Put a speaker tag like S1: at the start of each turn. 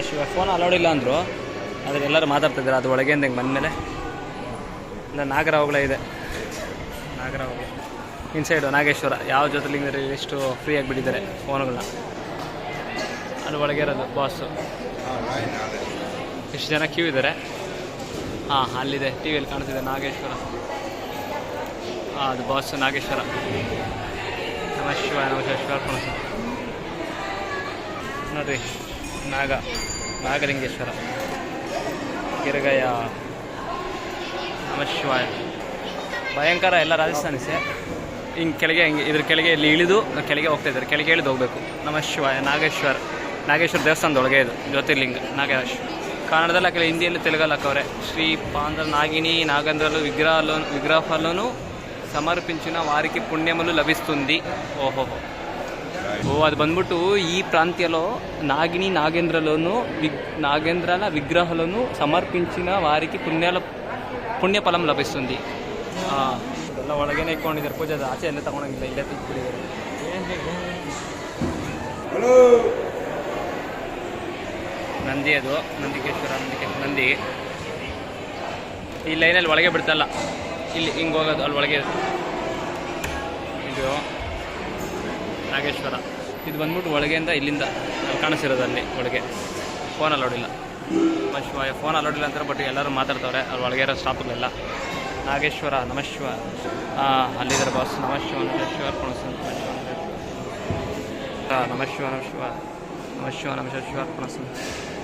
S1: Shiva phone allowed ಇಲ್ಲ ಅಂದರು. ಆದರೆ ಎಲ್ಲರೂ ಮಾತಾಡ್ತಿದ್ದಾರೆ. ಅದು ಒಳಗೆ ಹಿಂಗೆ ಬಂದಮೇಲೆ. ಇಲ್ಲ ನಾಗರಾವುಗಳೇ ಇದೆ. ನಾಗರಾವುಗಳು ಇನ್ಸೈಡು ನಾಗೇಶ್ವರ. ಯಾವ ಜೊತೆಲಿಂದ ಎಷ್ಟು ಫ್ರೀ ಆಗಿಬಿಟ್ಟಿದ್ದಾರೆ ಫೋನುಗಳನ್ನ ಅದು ಒಳಗೆ ಇರೋದು ಬಾಸು ಎಷ್ಟು ಜನ ಕ್ಯೂ ಇದ್ದಾರೆ ಹಾಂ, ಅಲ್ಲಿದೆ. ಟಿ ವಿಯಲ್ಲಿ ಕಾಣ್ತಿದೆ ನಾಗೇಶ್ವರ. ಹಾಂ, ಅದು ಬಾಸ್ ನಾಗೇಶ್ವರ. ನಮ ಶಿವ ನಮ ಶಿವ ನೋಡ್ರಿ. ನಾಗ ನಾಗಲಿಂಗೇಶ್ವರ ಗಿರಗಯ ನಮ ಶಿವಾಯ ಭಯಂಕರ ಎಲ್ಲ ರಾಜಸ್ಥಾನಿಸೆ ಹಿಂಗೆ ಕೆಳಗೆ ಹಿಂಗೆ ಇದ್ರ ಕೆಳಗೆ ಇಲ್ಲಿ ಇಳಿದು ಕೆಳಗೆ ಹೋಗ್ತಾ ಇದ್ದಾರೆ ಕೆಳಗೆ ಇಳಿದು ಹೋಗಬೇಕು ನಮ ಶಿವಾಯ ನಾಗೇಶ್ವರ ನಾಗೇಶ್ವರ ದೇವಸ್ಥಾನದೊಳಗೆ ಇದು ಜ್ಯೋತಿರ್ಲಿಂಗ ನಾಗೇಶ್ ಕನ್ನಡದಲ್ಲಿ ಹಾಕಿಲ್ಲ ಹಿಂದಿಯಲ್ಲಿ ತೆಲುಗಲ್ಲಿ ಹಾಕವ್ರೆ ಶ್ರೀ ಪಾಂದ್ರ నాగిని నాగేంద్రలు విగ్రహాలు విగ్రహాలను సమర్పించిన వారికి పుణ్యములు లభిస్తుంది ఓహో ಅದು ಬಂದ್ಬಿಟ್ಟು ಈ ಪ್ರಾಂತ್ಯలో నాగిని నాగేంద్రలోను విగ్ నాగేంద్రాల విగ్రహాలను సమర్పించిన వారికి పుణ్యాల పుణ్య ಫಲಂ ಲಭಿಸುತ್ತಿ ಎಲ್ಲ ಒಳಗೇನೆ ಇಟ್ಕೊಂಡಿದ್ದಾರೆ ಪೂಜೆ ಆಚೆ ಎಲ್ಲ ತಗೊಂಡಂಗಿಲ್ಲ ಇಲ್ಲೇ ತಿಕ್ಕಿದ್ದಾರೆ ನಂದಿ ಅದು ನಂದಿಕೇಶ್ವರ ನಂದಿಕೇಶ್ವರ ನಂದಿ ಈ ಲೈನಲ್ಲಿ ಒಳಗೆ ಬಿಡ್ತಲ್ಲ ಇಲ್ಲಿ ಹಿಂಗೆ ಹೋಗೋದು ಅಲ್ಲಿ ಒಳಗೆ ಇದು ನಾಗೇಶ್ವರ ಇದು ಬಂದ್ಬಿಟ್ಟು ಒಳಗೆಯಿಂದ ಇಲ್ಲಿಂದ ಅಲ್ಲಿ ಕಾಣಿಸಿರೋದು ಅಲ್ಲಿ ಒಳಗೆ ಫೋನ್ ಅಲೋಡಿಲ್ಲ ಮಶ್ವಾಯ ಫೋನ್ ಅಲೋಡಿಲ್ಲ ಅಂತಾರೆ ಬಟ್ ಎಲ್ಲರೂ ಮಾತಾಡ್ತವ್ರೆ. ಅವ್ರು ಒಳಗೆ ಇರೋ ಸ್ಟಾಪ್ಗಳೆಲ್ಲ ನಾಗೇಶ್ವರ, ನಮಶ್ವ. ಅಲ್ಲಿದ್ದಾರೆ ಬಾಸ್ ನಮಶ್ವ, ನಮಃಶಿವ ಅರ್ಪಣಿಸು ನಮಶ್ವ ನಮಶ್ವ. ನಮಶ್ವ ನಮಶ್ವ. ನಮಃಶಿವ ಶಿವ ಅರ್ಪಣಿಸು